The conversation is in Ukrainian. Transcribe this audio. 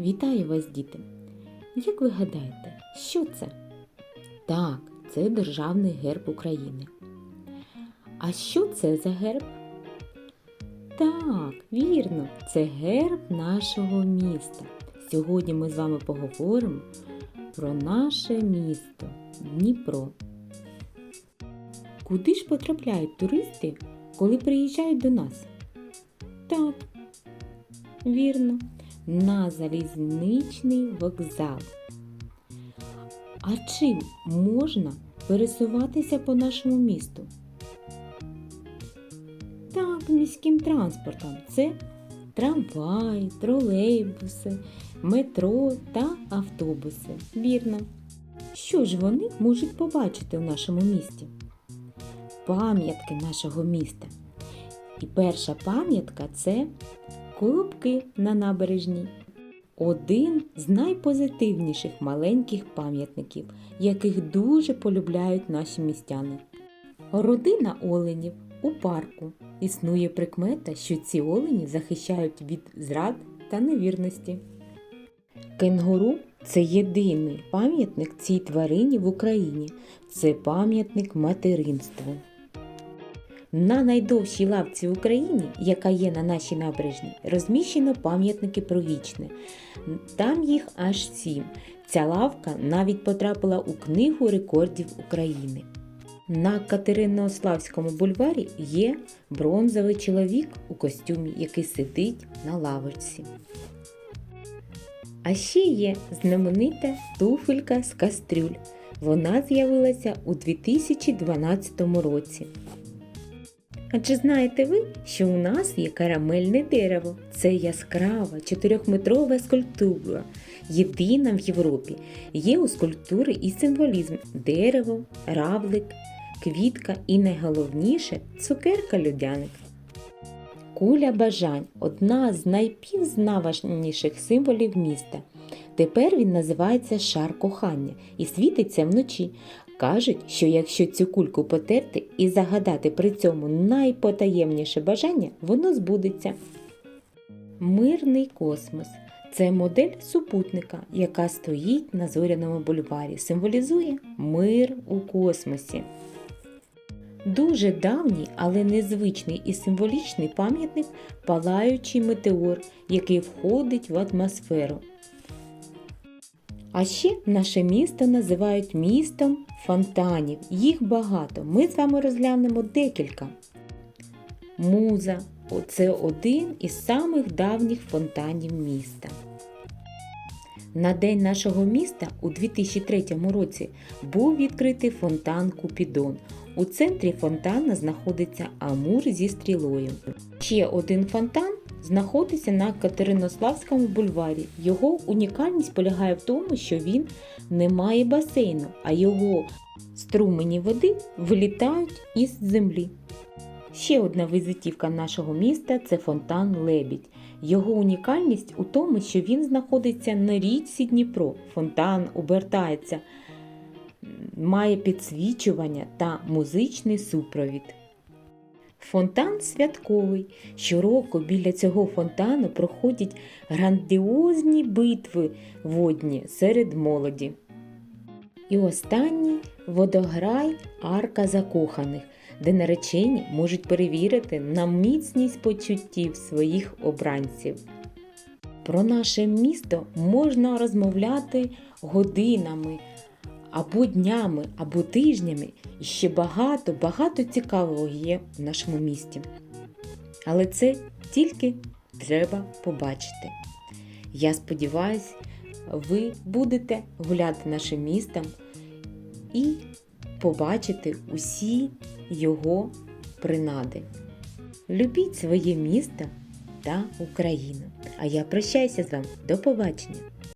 Вітаю вас, діти! Як ви гадаєте, що це? Так, це державний герб України. А що це за герб? Так, вірно, це герб нашого міста. Сьогодні ми з вами поговоримо про наше місто Дніпро. Куди ж потрапляють туристи, коли приїжджають до нас? Так, вірно, на залізничний вокзал. А чим можна пересуватися по нашому місту? Так, міським транспортом. Це трамвай, тролейбуси, метро та автобуси. Вірно. Що ж вони можуть побачити в нашому місті? Пам'ятки нашого міста. І перша пам'ятка це колобки на набережній. Один з найпозитивніших маленьких пам'ятників, яких дуже полюбляють наші містяни. Родина оленів у парку. Існує прикмета, що ці олені захищають від зрад та невірності. Кенгуру це єдиний пам'ятник цій тварині в Україні. Це пам'ятник материнству. На найдовшій лавці в Україні, яка є на нашій набережній, розміщено пам'ятники про вічне. Там їх аж сім. Ця лавка навіть потрапила у книгу рекордів України. На Катеринославському бульварі є бронзовий чоловік у костюмі, який сидить на лавочці. А ще є знаменита туфелька з кастрюль. Вона з'явилася у 2012 році. А чи знаєте ви, що у нас є карамельне дерево? Це яскрава чотирьохметрова скульптура, єдина в Європі. Є у скульптури і символізм дерево, равлик, квітка і найголовніше цукерка людяник. Куля бажань одна з найпівзнаваніших символів міста. Тепер він називається шар кохання і світиться вночі. Кажуть, що якщо цю кульку потерти і загадати при цьому найпотаємніше бажання, воно збудеться. Мирний космос це модель супутника, яка стоїть на зоряному бульварі, символізує мир у космосі. Дуже давній, але незвичний і символічний пам'ятник палаючий метеор, який входить в атмосферу. А ще наше місто називають містом фонтанів. Їх багато. Ми з вами розглянемо декілька. Муза це один із самих давніх фонтанів міста. На день нашого міста у 2003 році був відкритий фонтан Купідон. У центрі фонтана знаходиться Амур зі стрілою. Ще один фонтан знаходиться на Катеринославському бульварі. Його унікальність полягає в тому, що він не має басейну, а його струмені води вилітають із землі. Ще одна візитівка нашого міста це фонтан Лебідь. Його унікальність у тому, що він знаходиться на річці Дніпро. Фонтан обертається, має підсвічування та музичний супровід. Фонтан святковий. Щороку біля цього фонтану проходять грандіозні битви водні серед молоді. І останній водограй Арка Закоханих, де наречені можуть перевірити на міцність почуттів своїх обранців. Про наше місто можна розмовляти годинами, або днями, або тижнями, і ще багато-багато цікавого є в нашому місті. Але це тільки треба побачити. Я сподіваюся, ви будете гуляти нашим містом і побачити усі його принади. Любіть своє місто та Україну. А я прощаюся з вами. До побачення!